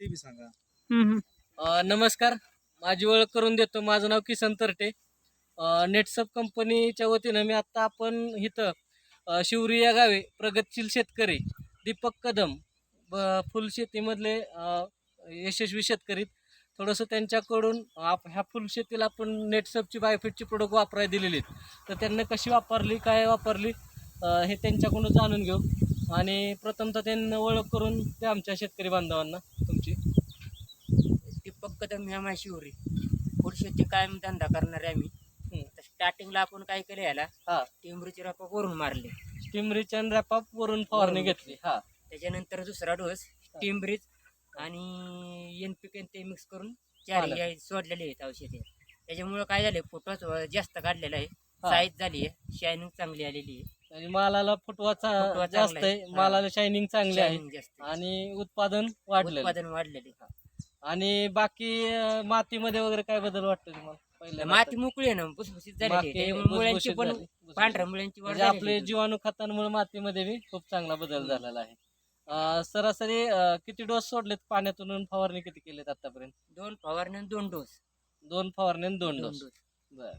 ते बी सांगा. हम्म, हम्म. अ, नमस्कार. माझी ओळख करून देतो. माझं नाव किसन तरटे. नेटसप कंपनीच्या वतीनं मी आत्ता आपण इथं अ, शिवरी या गावी प्रगतशील शेतकरी दीपक कदम ब फुलशेतीमधले अ, यशस्वी शेतकरी थोडंसं त्यांच्याकडून आप ह्या फुलशेतीला आपण नेटसपची बायोफिटची प्रोडक्ट वापरायला दिलेली आहेत. तर त्यांनी कशी वापरली काय वापरली अ, हे त्यांच्याकडून जाणून घेऊ. आणि प्रथमतः त्यांना ओळख करून ते आमच्या शेतकरी बांधवांना. तुमची दीपक कदम ह्या माशिवरी. शेती कायम धंदा करणारे आम्ही. स्टार्टिंगला आपण काय केलं याला? हा. टिंबरीची रापा वरून मारले. टिमरीच आणि रॅपअप वरून फवारणी घेतली. हा. त्याच्यानंतर दुसरा डोस टिंबरीच आणि एन पी ते मिक्स करून चार सोडलेले आहेत औषधे. त्याच्यामुळं काय झालं फोटोच जास्त काढलेला आहे. साईज झाली आहे शायनिंग चांगली आलेली आहे आणि मालाला फुटवा चा- फुटवा जास्त आहे. आहे हा. मालाला शायनिंग चांगली आहे Shining जास्त आहे. आणि उत्पादन वाढलेलं आहे. उत्पादन वाढलेले आणि बाकी अं, मातीमध्ये वगैरे काय बदल वाटतो तुम्हाला पहिल्या माती मोकळी आहे ना भुसभुशीत झालेली आहे. माती त्याच्यामुळे मुळ्यांची भुसभुशीत पण झाली, भुसभुशीत. पांढऱ्या मुळ्यांची वाढ म्हणजे झालेली आपले आहे. जीवाणू खतांमुळे मातीमध्ये बी खूप चांगला बदल झालेला आहे अं, सरासरी अं, किती डोस सोडलेत पाण्यातून आणि फवारणी किती केलीत आतापर्यंत दोन फवारणी आणि दोन डोस दोन फवारणी आणि दोन डोस बर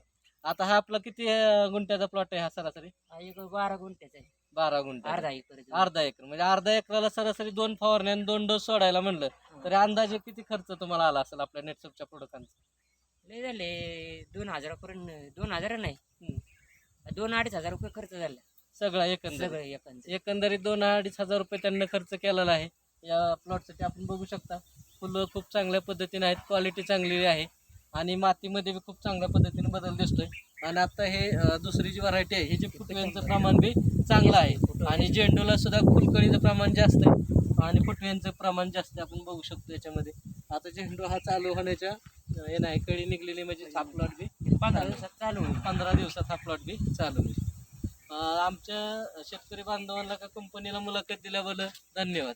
आता हा आपला किती अं, गुंठ्याचा प्लॉट आहे हा सरासरी? हा एक बारा गुंठ्याचा आहे. बारा गुंठे अर्धा एकर आहे. अर्धा एकर. म्हणजे अर्धा एकराला सरासरी दोन फवारण्या आणि दोन डोस सोडायला म्हणलं तरी अंदाजे किती खर्च तुम्हाला आला असेल आपल्या नेटसपच्या प्रोडक्टांचा लय झाले. दोन हजारापर्यंत दोन हजार नाही. दोन अडीच हजार रुपये खर्च झाला. सगळा एकंदरीत. सगळं एकंदर एकंदरीत दोन अडीच हजार रुपये त्यांनी खर्च केलेला आहे. या प्लॉटसाठी आपण बघू शकता. फुलं खूप चांगल्या पद्धतीने आहेत. क्वालिटी चांगली आहे. आणि मातीमध्ये बी खूप चांगल्या पद्धतीने बदल दिसतोय. आणि आता हे दुसरी जी व्हरायटी आहे हे जे फुटव्यांचं प्रमाण बी चांगलं आहे. आणि झेंडूला सुद्धा फुलकळीचं प्रमाण जास्त आहे. आणि फुटव्यांचं प्रमाण जास्त आहे आपण बघू शकतो याच्यामध्ये. आता झेंडू हा चालू होण्याच्या हे नाही कळी निघलेली म्हणजे हा प्लॉट बी पंधरा दिवसात चालू होईल. पंधरा दिवसात हा प्लॉट बी चालू होईल. आमच्या शेतकरी बांधवांना का कंपनीला मुलाखत दिल्याबद्दल धन्यवाद.